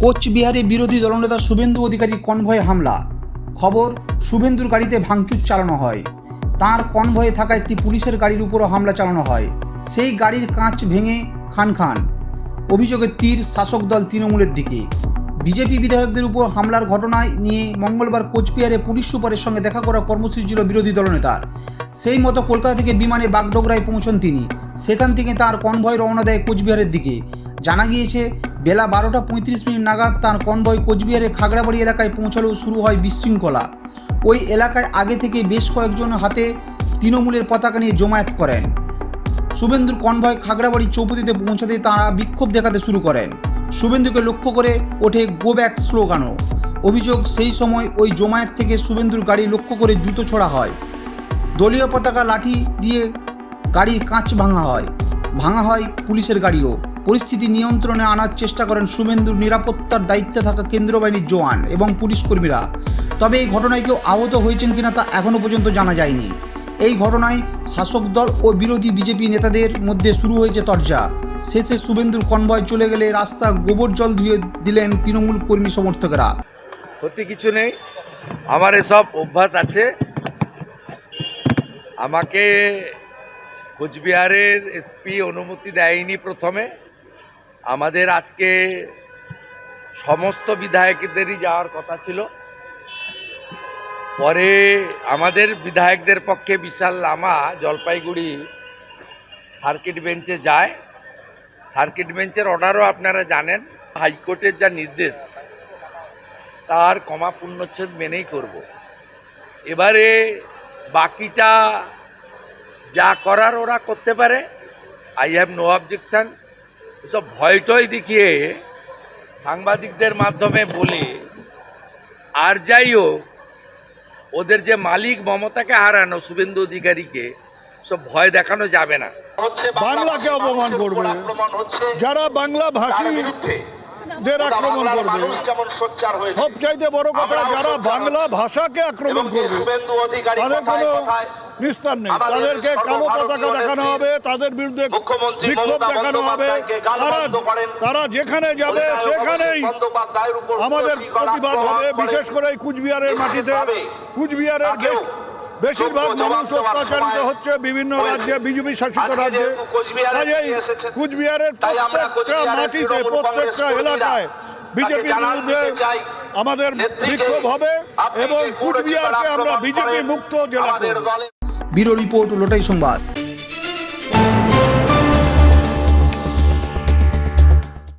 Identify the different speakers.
Speaker 1: কোচবিহারে বিরোধী দলনেতা শুভেন্দু অধিকারী কনভয়ে হামলা। খবর, শুভেন্দুর গাড়িতে ভাঙচুর চালানো হয়। তার কনভয়ে থাকা একটি পুলিশের গাড়ির উপরও হামলা চালানো হয়। সেই গাড়ির কাঁচ ভেঙে খান খান। অভিযোগে তীর শাসক দল তৃণমূলের দিকে। বিজেপি বিধায়কদের উপর হামলার ঘটনায় নিয়ে মঙ্গলবার কোচবিহারে পুলিশ সুপারের সঙ্গে দেখা করা কর্মসূচি ছিল বিরোধী দলনেতার। সেই মতো কলকাতা থেকে বিমানে বাগডোগরায় পৌঁছন তিনি। সেখান থেকে তার কনভয় রওনা দেয় কোচবিহারের দিকে। জানা গিয়েছে বেলা বারোটা পঁয়ত্রিশ মিনিট নাগাদ তার কনভয় কোচবিহারের খাগড়াবাড়ি এলাকায় পৌঁছালেও শুরু হয় বিশৃঙ্খলা। ওই এলাকায় আগে থেকে বেশ কয়েকজন হাতে তৃণমূলের পতাকা নিয়ে জমায়েত করেন। শুভেন্দুর কনভয় খাগড়াবাড়ি চৌপতিতে পৌঁছাতে তারা বিক্ষোভ দেখাতে শুরু করেন। শুভেন্দুকে লক্ষ্য করে ওঠে গো ব্যাক স্লোগানও। অভিযোগ সেই সময় ওই জমায়েত থেকে শুভেন্দুর গাড়ি লক্ষ্য করে জুতো ছোড়া হয়। দলীয় পতাকা লাঠি দিয়ে গাড়ির কাঁচ ভাঙা হয়। ভাঙা হয় পুলিশের গাড়িও। পরিস্থিতি নিয়ন্ত্রণে আনার চেষ্টা করেন শুভেন্দুর নিরাপত্তার দায়িত্বে থাকা কেন্দ্র বাহিনীর জওয়ান এবং পুলিশ কর্মীরা। তবে এই ঘটনায় কেউ আহত হয়েছেন কিনা তা এখনও পর্যন্ত জানা যায়নি। এই ঘটনায় শাসক দল ও বিরোধী বিজেপি নেতাদের মধ্যে শুরু হয়েছে তরজা। শেষে শুভেন্দুর কনভয় চলে গেলে রাস্তা গোবর জল ধুয়ে দিলেন তৃণমূল কর্মী সমর্থকেরা।
Speaker 2: ক্ষতি কিছু নেই। আমার এসব অভ্যাস আছে। আমাকে কোচবিহারের এসপি অনুমতি দেয়নি প্রথমে। আমাদের আজকে সমস্ত বিধায়কদেরই যাওয়ার কথা ছিল। পরে আমাদের বিধায়কদের পক্ষে বিশাল লামা জলপাইগুড়ি সার্কিট বেঞ্চে যায়। সার্কিট বেঞ্চের অর্ডারও আপনারা জানেন, হাইকোর্টের যা নির্দেশ, তার কমা পূর্ণচ্ছেদ মেনেই করব। এবারে বাকিটা যা করার ওরা করতে পারে। আই হ্যাভ নো অবজেকশন এসব ভয় টয় দেখিয়ে সাংবাদিকদের মাধ্যমে বলে আর যাই হোক ওদের যে মালিক মমতাকে হারানো শুভেন্দু অধিকারীকে সব ভয় দেখানো যাবে না।
Speaker 3: বাংলাকে অপমান করবে। যারা বাংলা ভাষী দের আক্রমণ করবে। সবচাইতে বড় কথা যারা বাংলা ভাষাকে আক্রমণ করবে তাদের কোনো নিস্তার নেই। তাদেরকে কালো পতাকা দেখানো হবে তাদের বিরুদ্ধে বিক্ষোভ দেখানো হবে। তারা তারা যেখানে যাবে সেখানেই আমাদের প্রতিবাদ হবে বিশেষ করে কুচবিহারের মাটিতে। কুচবিহারের বেশ- বেশিরভাগ মানুষ অত্যাচারিত হচ্ছে বিভিন্ন রাজ্যে বিজেপি শাসিত রাজ্যে। কাজেই কুচবিহারের প্রত্যেকটা মাটিতে প্রত্যেকটা এলাকায় বিজেপির বিরুদ্ধে আমাদের বিক্ষোভ হবে এবং কুচবিহারকে আমরা বিজেপি মুক্ত জেলা
Speaker 1: ব্যুরো রিপোর্ট লোটাই সংবাদ।